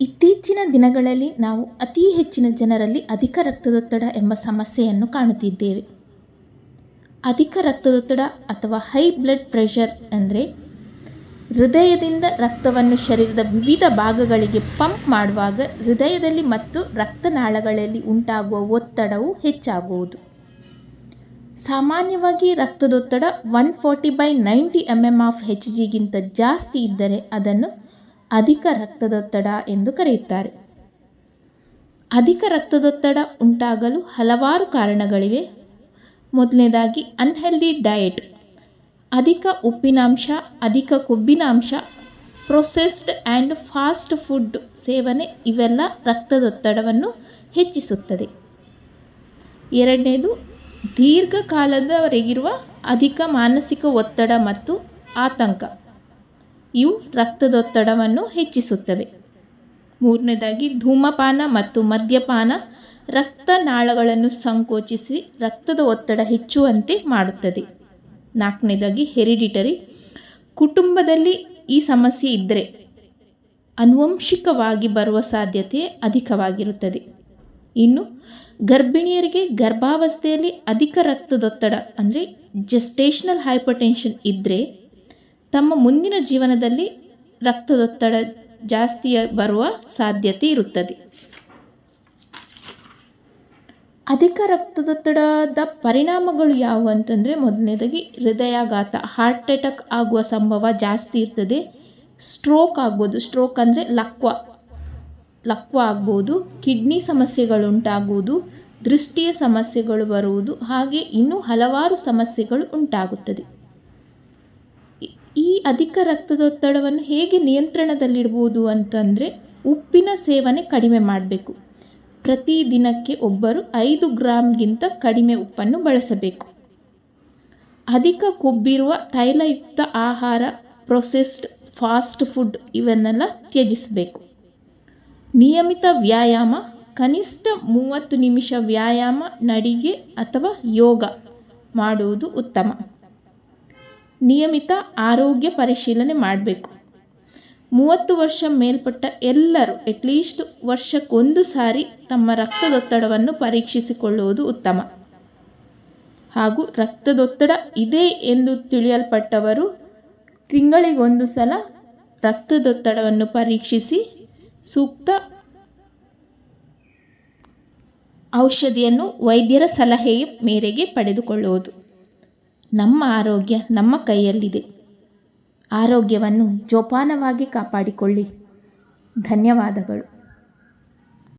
ಇತ್ತೀಚಿನ ದಿನಗಳಲ್ಲಿ ನಾವು ಅತಿ ಹೆಚ್ಚಿನ ಜನರಲ್ಲಿ ಅಧಿಕ ರಕ್ತದೊತ್ತಡ ಎಂಬ ಸಮಸ್ಯೆಯನ್ನು ಕಾಣುತ್ತಿದ್ದೇವೆ. ಅಧಿಕ ರಕ್ತದೊತ್ತಡ ಅಥವಾ ಹೈ ಬ್ಲಡ್ ಪ್ರೆಷರ್ ಅಂದರೆ ಹೃದಯದಿಂದ ರಕ್ತವನ್ನು ಶರೀರದ ವಿವಿಧ ಭಾಗಗಳಿಗೆ ಪಂಪ್ ಮಾಡುವಾಗ ಹೃದಯದಲ್ಲಿ ಮತ್ತು ರಕ್ತನಾಳಗಳಲ್ಲಿ ಉಂಟಾಗುವ ಒತ್ತಡವು ಹೆಚ್ಚಾಗುವುದು. ಸಾಮಾನ್ಯವಾಗಿ ರಕ್ತದೊತ್ತಡ one forty by ninety M M of H ಜಿಗಿಂತ ಜಾಸ್ತಿ ಇದ್ದರೆ ಅದನ್ನು ಅಧಿಕ ರಕ್ತದೊತ್ತಡ ಎಂದು ಕರೆಯುತ್ತಾರೆ. ಅಧಿಕ ರಕ್ತದೊತ್ತಡ ಉಂಟಾಗಲು ಹಲವಾರು ಕಾರಣಗಳಿವೆ. ಮೊದಲನೇದಾಗಿ ಅನ್ಹೆಲ್ದಿ ಡಯೆಟ್ ಅಧಿಕ ಉಪ್ಪಿನಾಂಶ, ಅಧಿಕ ಕೊಬ್ಬಿನಾಂಶ ಪ್ರೊಸೆಸ್ಡ್ ಆ್ಯಂಡ್ ಫಾಸ್ಟ್ ಫುಡ್ ಸೇವನೆ ಇವೆಲ್ಲ ರಕ್ತದೊತ್ತಡವನ್ನು ಹೆಚ್ಚಿಸುತ್ತದೆ. ಎರಡನೇದು, ದೀರ್ಘಕಾಲದವರೆಗಿರುವ ಅಧಿಕ ಮಾನಸಿಕ ಒತ್ತಡ ಮತ್ತು ಆತಂಕ. ಇವು ರಕ್ತದೊತ್ತಡವನ್ನು ಹೆಚ್ಚಿಸುತ್ತವೆ. ಮೂರನೇದಾಗಿ, ಧೂಮಪಾನ ಮತ್ತು ಮದ್ಯಪಾನ ರಕ್ತನಾಳಗಳನ್ನು ಸಂಕೋಚಿಸಿ ರಕ್ತದ ಒತ್ತಡ ಹೆಚ್ಚುವಂತೆ ಮಾಡುತ್ತದೆ. ನಾಲ್ಕನೇದಾಗಿ, ಹೆರಿಡಿಟರಿ. ಕುಟುಂಬದಲ್ಲಿ ಈ ಸಮಸ್ಯೆ ಇದ್ದರೆ ಅನುವಂಶಿಕವಾಗಿ ಬರುವ ಸಾಧ್ಯತೆ ಅಧಿಕವಾಗಿರುತ್ತದೆ. ಇನ್ನು, ಗರ್ಭಿಣಿಯರಿಗೆ ಗರ್ಭಾವಸ್ಥೆಯಲ್ಲಿ ಅಧಿಕ ರಕ್ತದೊತ್ತಡ, ಅಂದರೆ ಜೆಸ್ಟೇಷನಲ್ ಹೈಪರ್ಟೆನ್ಷನ್ ಇದ್ದರೆ ತಮ್ಮ ಮುಂದಿನ ಜೀವನದಲ್ಲಿ ರಕ್ತದೊತ್ತಡ ಜಾಸ್ತಿ ಬರುವ ಸಾಧ್ಯತೆ ಇರುತ್ತದೆ. ಅಧಿಕ ರಕ್ತದೊತ್ತಡದ ಪರಿಣಾಮಗಳು ಯಾವುವು ಅಂತಂದರೆ ಮೊದಲನೇದಾಗಿ ಹೃದಯಾಘಾತ ಹಾರ್ಟ್ ಅಟ್ಯಾಕ್ ಆಗುವ ಸಂಭವ ಜಾಸ್ತಿ ಇರ್ತದೆ. ಸ್ಟ್ರೋಕ್ ಆಗ್ಬೋದು. ಸ್ಟ್ರೋಕ್ ಅಂದರೆ ಲಕ್ವ ಲಕ್ವ ಆಗ್ಬೋದು. ಕಿಡ್ನಿ ಸಮಸ್ಯೆಗಳುಂಟಾಗುವುದು, ದೃಷ್ಟಿಯ ಸಮಸ್ಯೆಗಳು ಬರುವುದು, ಹಾಗೆ ಇನ್ನೂ ಹಲವಾರು ಸಮಸ್ಯೆಗಳು ಉಂಟಾಗುತ್ತದೆ. ಈ ಅಧಿಕ ರಕ್ತದೊತ್ತಡವನ್ನು ಹೇಗೆ ನಿಯಂತ್ರಣದಲ್ಲಿಡ್ಬೋದು ಅಂತಂದರೆ ಉಪ್ಪಿನ ಸೇವನೆ ಕಡಿಮೆ ಮಾಡಬೇಕು. ಪ್ರತಿ ದಿನಕ್ಕೆ ಒಬ್ಬರು ಐದು ಗ್ರಾಮ್ಗಿಂತ ಕಡಿಮೆ ಉಪ್ಪನ್ನು ಬಳಸಬೇಕು. ಅಧಿಕ ಕೊಬ್ಬಿರುವ ತೈಲಯುಕ್ತ ಆಹಾರ, ಪ್ರೊಸೆಸ್ಡ್ ಫಾಸ್ಟ್ ಫುಡ್ ಇವನ್ನೆಲ್ಲ ತ್ಯಜಿಸಬೇಕು. ನಿಯಮಿತ ವ್ಯಾಯಾಮ, ಕನಿಷ್ಠ ಮೂವತ್ತು ನಿಮಿಷ ವ್ಯಾಯಾಮ, ನಡಿಗೆ ಅಥವಾ ಯೋಗ ಮಾಡುವುದು ಉತ್ತಮ. ನಿಯಮಿತ ಆರೋಗ್ಯ ಪರಿಶೀಲನೆ ಮಾಡಬೇಕು. ಮೂವತ್ತು ವರ್ಷ ಮೇಲ್ಪಟ್ಟ ಎಲ್ಲರೂ ಅಟ್ಲೀಸ್ಟ್ ವರ್ಷಕ್ಕೊಂದು ಸಾರಿ ತಮ್ಮ ರಕ್ತದೊತ್ತಡವನ್ನು ಪರೀಕ್ಷಿಸಿಕೊಳ್ಳುವುದು ಉತ್ತಮ. ಹಾಗೂ ರಕ್ತದೊತ್ತಡ ಇದೆ ಎಂದು ತಿಳಿಯಲ್ಪಟ್ಟವರು ತಿಂಗಳಿಗೊಂದು ಸಲ ರಕ್ತದೊತ್ತಡವನ್ನು ಪರೀಕ್ಷಿಸಿ ಸೂಕ್ತ ಔಷಧಿಯನ್ನು ವೈದ್ಯರ ಸಲಹೆಯ ಮೇರೆಗೆ ಪಡೆದುಕೊಳ್ಳುವುದು. ನಮ್ಮ ಆರೋಗ್ಯ ನಮ್ಮ ಕೈಯಲ್ಲಿದೆ. ಆರೋಗ್ಯವನ್ನು ಜೋಪಾನವಾಗಿ ಕಾಪಾಡಿಕೊಳ್ಳಿ. ಧನ್ಯವಾದಗಳು.